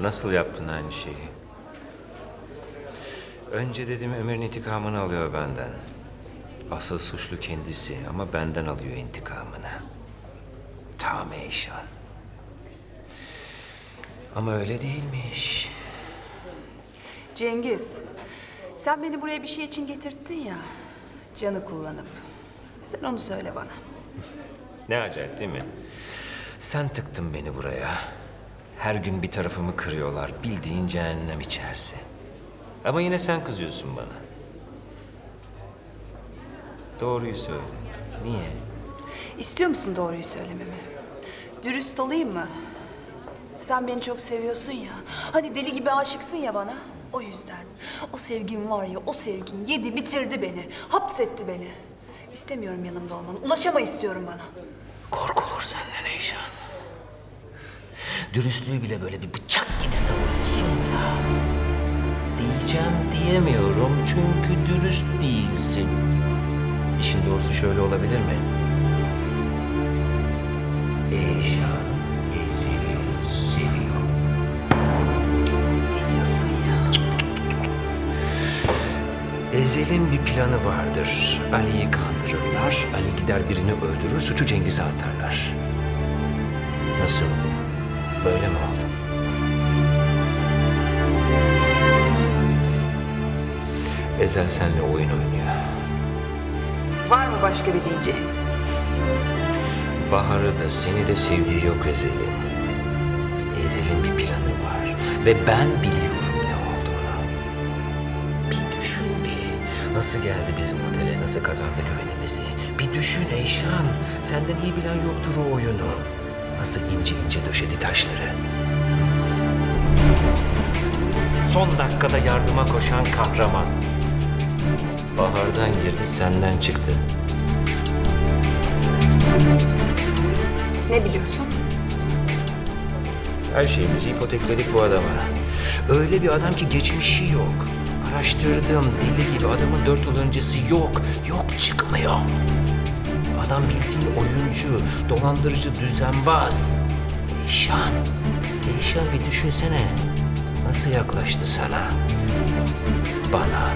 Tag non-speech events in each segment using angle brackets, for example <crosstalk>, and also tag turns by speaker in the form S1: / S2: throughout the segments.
S1: Nasıl yaptın aynı şeyi? Önce dedim Ömer'in intikamını alıyor benden. Asıl suçlu kendisi ama benden alıyor intikamını. Tam Eyşan. Ama öyle değilmiş.
S2: Cengiz, sen beni buraya bir şey için getirttin ya. Canı kullanıp. Sen onu söyle bana.
S1: Ne acayip değil mi? Sen tıktın beni buraya. Her gün bir tarafımı kırıyorlar. Bildiğin cehennem içerisi. Ama yine sen kızıyorsun bana. Doğruyu söyle. Niye?
S2: İstiyor musun doğruyu söylememi? Dürüst olayım mı? Sen beni çok seviyorsun ya. Hani deli gibi aşıksın ya bana. O yüzden. O sevgin var ya, o sevgin yedi bitirdi beni. Hapsetti beni. İstemiyorum yanımda olmanı. Ulaşama istiyorum bana.
S1: Korkulur senden Eyşan. Dürüstlüğü bile böyle bir bıçak gibi savuruyorsun ya. Diyeceğim diyemiyorum çünkü dürüst değilsin. İşin doğrusu şöyle olabilir mi? Eyşan Ezel'i seviyor.
S2: Ne diyorsun ya?
S1: Ezel'in bir planı vardır. Ali'yi kandırırlar. Ali gider birini öldürür, suçu Cengiz'e atarlar. Nasıl? Böyle mi oldu? Ezel seninle oyun oynuyor.
S2: Var mı başka bir diyeceğin?
S1: Bahar'ı da seni de sevdiği yok Ezel'in. Ezel'in bir planı var. Ve ben biliyorum ne olduğunu. Bir düşün bir. Nasıl geldi bizim otele, nasıl kazandı güvenimizi? Bir düşün Eyşan. Senden iyi bilen yoktur o oyunu. Nasıl ince ince döşedi taşları. Son dakikada yardıma koşan kahraman. Bahar'dan girdi, senden çıktı.
S2: Ne biliyorsun?
S1: Her şeyimizi ipotekledik bu adama. Öyle bir adam ki geçmişi yok. Araştırdım deli gibi adamın dört yıl öncesi yok. Yok çıkmıyor. Adam bildiğin oyuncu, dolandırıcı, düzenbaz. Eyşan, Eyşan bir düşünsene. Nasıl yaklaştı sana? Bana.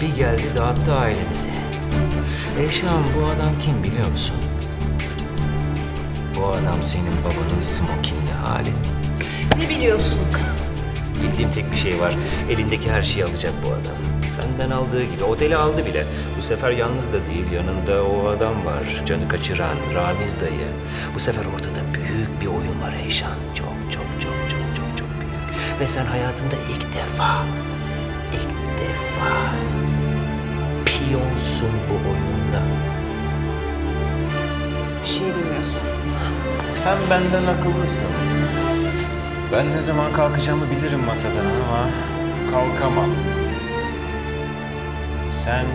S1: Bir geldi dağıttı ailemizi. Eyşan bu adam kim biliyor musun? Bu adam senin babanın smokinli hali.
S2: Ne biliyorsun?
S1: Bildiğim tek bir şey var. Elindeki her şeyi alacak bu adam. Benden aldığı gibi. Oteli aldı bile. Bu sefer yalnız da değil. Yanında o adam var. Canı kaçıran Ramiz dayı. Bu sefer ortada büyük bir oyun var Eyşan. Çok çok çok çok çok çok büyük. Ve sen hayatında ilk defa, ilk defa piyonsun bu oyunda.
S2: Bir şey bilmiyorsun.
S1: Sen benden akıllısın. Ben ne zaman kalkacağımı bilirim masadan ama kalkamam. Sen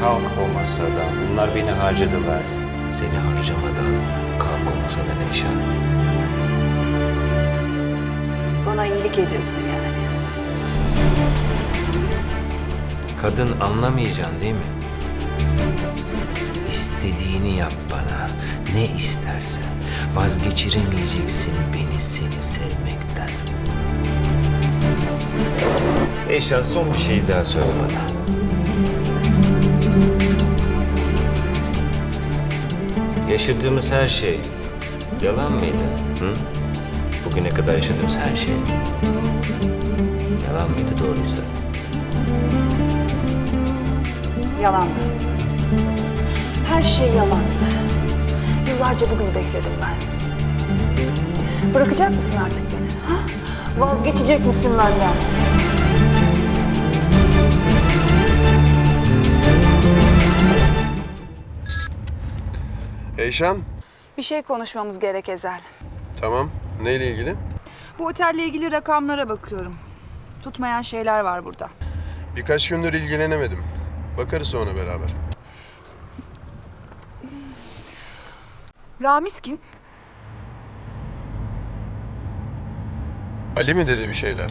S1: kalk o masadan. Bunlar beni harcadılar. Seni harcamadan kalk o masadan Eyşan.
S2: Bana iyilik ediyorsun yani.
S1: Kadın anlamayacaksın değil mi? İstediğini yap bana. Ne istersen. Vazgeçiremeyeceksin beni seni sevmekten. Eyşan son bir şey daha söyle bana. Yaşadığımız her şey yalan mıydı? Hı? Bugüne kadar yaşadığımız her şey. Yalan mıydı doğruyu söyle.
S2: Yalandı. Her şey yalandı. Yıllarca bugünü bekledim ben. Bırakacak mısın artık beni? Ha? Vazgeçecek misin benden?
S3: Eyşan,
S2: Bir şey konuşmamız gerek Ezel.
S3: tamam. Neyle ilgili?
S2: Bu otelle ilgili rakamlara bakıyorum. Tutmayan şeyler var burada.
S3: Birkaç gündür ilgilenemedim. Bakarız sonra beraber.
S2: Ramiz kim?
S3: Ali mi dedi bir şeyler?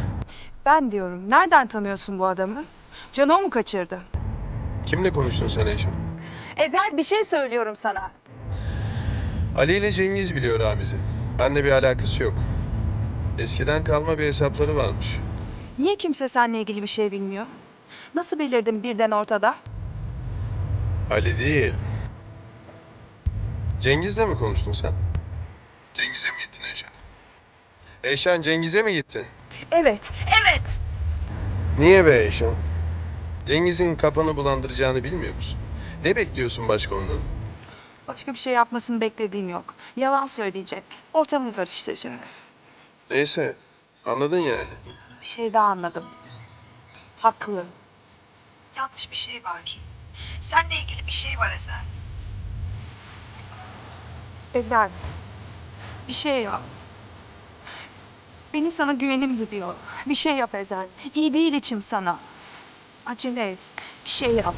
S4: Ben diyorum. Nereden tanıyorsun bu adamı? Can o mu kaçırdı?
S3: Kimle konuştun sen Eyşan?
S4: Ezel bir şey söylüyorum sana.
S3: Ali ile Cengiz biliyor Ramiz'i. Benle bir alakası yok. Eskiden kalma bir hesapları varmış.
S4: Niye kimse seninle ilgili bir şey bilmiyor? Nasıl belirdin birden ortada?
S3: Ali değil. Cengiz'le mi konuştun sen? Cengiz'e mi gittin Eyşan? Eyşan Cengiz'e mi gittin?
S4: Evet, evet.
S3: Niye be Eyşan? Cengiz'in kafanı bulandıracağını bilmiyor musun? Ne bekliyorsun başka ondan?
S4: Başka bir şey yapmasını beklediğim yok. Yalan söyleyecek. Ortalığı karıştıracak.
S3: Neyse, anladın yani.
S4: Bir şey daha anladım. Haklı. Yanlış bir şey var. Seninle ilgili bir şey var Ezel. Ezel. Bir şey yap. Benim sana güvenim gidiyor. Bir şey yap Ezel. İyi değil içim sana. Acele et. Bir şey yap.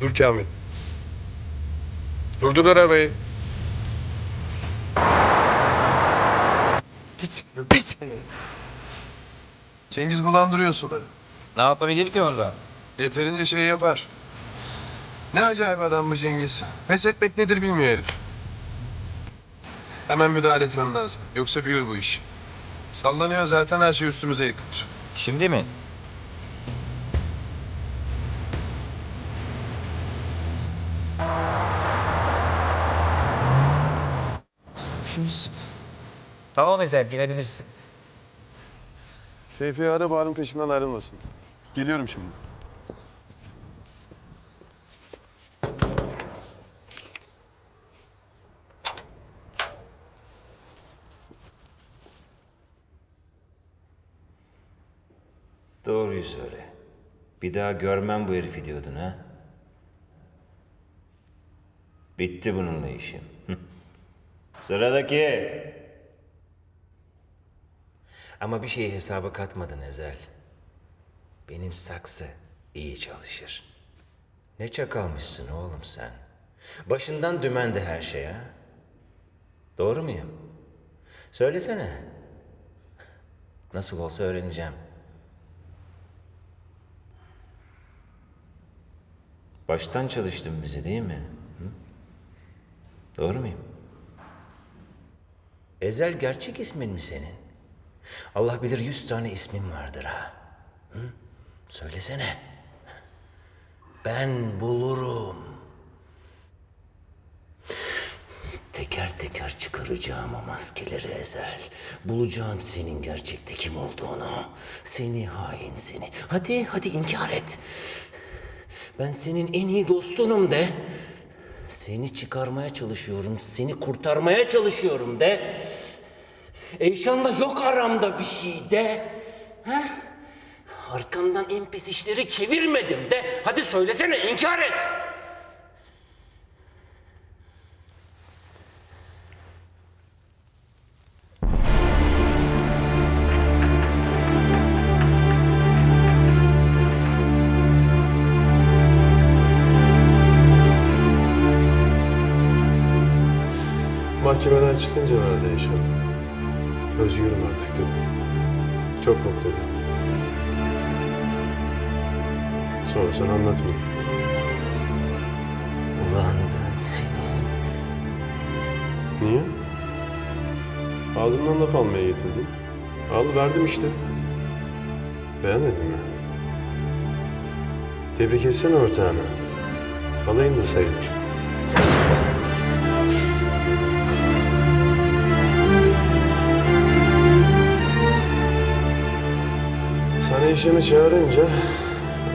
S3: Dur Kamil. Durdur arabayı. Git, git. Cengiz bulandırıyor suları.
S1: Ne yapabilir ki orada?
S3: Yeterince şey yapar. Ne acayip adam bu Cengiz. Pes etmek nedir bilmiyor herif. Hemen müdahale etmem lazım. Yoksa büyür bu iş. Sallanıyor zaten her şey üstümüze yıkılır.
S1: Şimdi mi?
S5: Tamam Ezel girebilirsin.
S3: Seyfi ara Bahar'ın peşinden ayrılmasın. Geliyorum şimdi.
S1: Doğruyu söyle. Bir daha görmem bu herifi diyordun ha? Bitti bununla işim. <laughs> Sıradaki. Ama bir şeyi hesaba katmadın Ezel. Benim saksı iyi çalışır. Ne çakalmışsın oğlum sen. Başından dümende her şey ha? Doğru muyum? Söylesene. Nasıl olsa öğreneceğim. Baştan çalıştın bize değil mi? Hı? Doğru muyum? Ezel gerçek ismin mi senin? Allah bilir yüz tane ismin vardır ha. Hı? Söylesene. Ben bulurum. Teker teker çıkaracağım o maskeleri Ezel. Bulacağım senin gerçekte kim olduğunu. Seni hain seni. Hadi hadi inkar et. Ben senin en iyi dostunum de. Seni çıkarmaya çalışıyorum, seni kurtarmaya çalışıyorum de. Eyşan'la yok aramda bir şey de. Ha? Arkandan en pis işleri çevirmedim de. Hadi söylesene, inkar et.
S3: Mahkemeden çıkınca vardı Eyşan. Özgürüm artık dedi. Çok mutluyum. Sonrasını anlatmayayım.
S1: Ulan ben senin...
S3: Niye? Ağzımdan laf almaya getirdim. Al verdim işte. Beğenmedin mi? Tebrik etsene ortağını. Alayın da sayılır. İşini çağırınca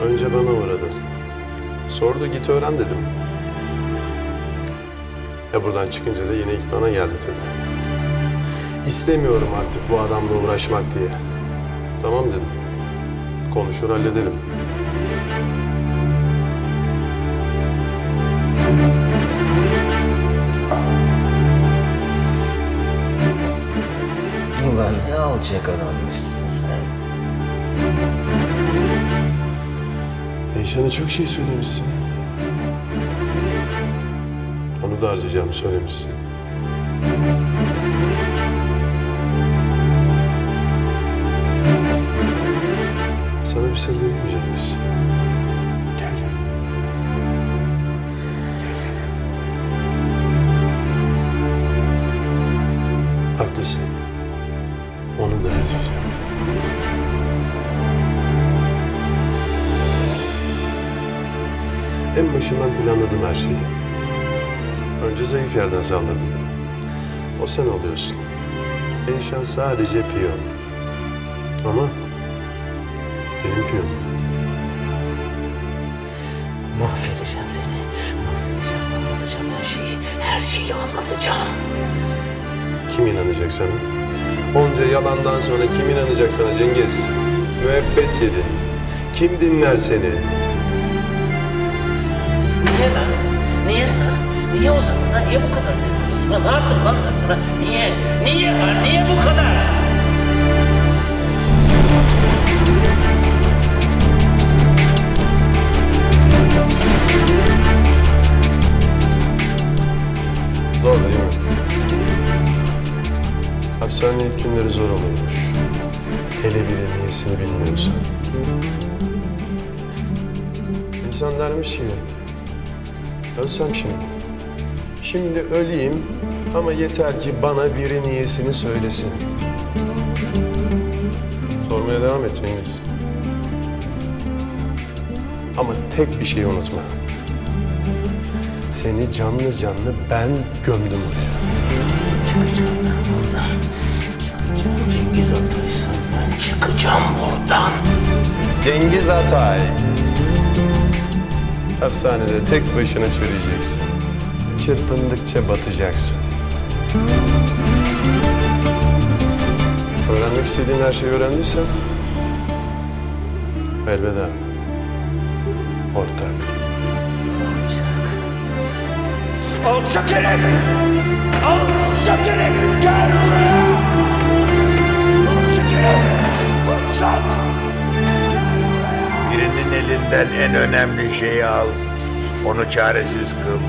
S3: önce bana uğradı. Sordu git öğren dedim. Ya buradan çıkınca da yine ilk bana geldi tabii. İstemiyorum artık bu adamla uğraşmak diye. Tamam dedim. Konuşur halledelim.
S1: Ulan ne alacak adammışsın sen.
S3: Eyşan'a çok şey söylemişsin. Onu da harcayacağımı söylemişsin. Başından planladım her şeyi. Önce zayıf yerden saldırdım. O sen oluyorsun. Eyşan sadece piyon. Ama benim piyonum.
S1: Mahvedeceğim seni. Mahvedeceğim, anlatacağım her şeyi. Her şeyi anlatacağım.
S3: Kim inanacak sana? Onca yalandan sonra kim inanacak sana Cengiz? Müebbet yedin. Kim dinler seni?
S6: Niye o zaman ha? Niye bu kadar sevgiliyiz? Ne yaptım lan ben sana? Niye? Niye ha? Niye bu kadar?
S3: Zor değil mi? Hapishane ilk günleri zor olurmuş. Hele bir de niyesini bilmiyorsan. İnsan dermiş ki, ölsem şimdi. Şimdi öleyim ama yeter ki bana biri niyesini söylesin. Sormaya devam et Cengiz. Ama tek bir şeyi unutma. Seni canlı canlı ben gömdüm oraya.
S6: Çıkacağım ben buradan. Çıkacağım Cengiz Atay'san ben çıkacağım buradan.
S3: Cengiz Atay. Hapishanede tek başına çürüyeceksin. Çırpındıkça batacaksın. Öğrenmek istediğin her şeyi öğrendiysen... Elveda. Ortak.
S6: Alçak herif! Alçak herif! Gel buraya! Alçak herif! Alçak!
S7: Birinin elinden en önemli şeyi al. Onu çaresiz kıl.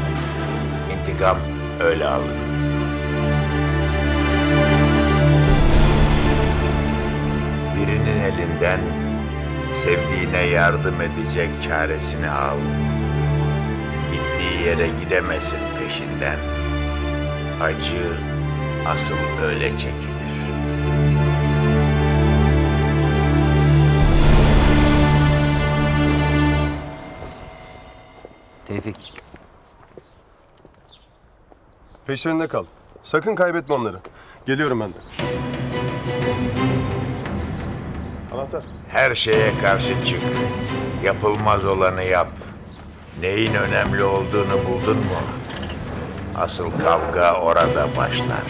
S7: İntikam öyle alınır. Birinin elinden sevdiğine yardım edecek çaresini al. Gittiği yere gidemesin peşinden. Acı asıl öyle çekilir.
S1: Tevfik,
S3: Peşlerinde kal. Sakın kaybetme onları. Geliyorum ben de. Anahtar.
S7: Her şeye karşı çık. Yapılmaz olanı yap. Neyin önemli olduğunu buldun mu? Asıl kavga orada başlar.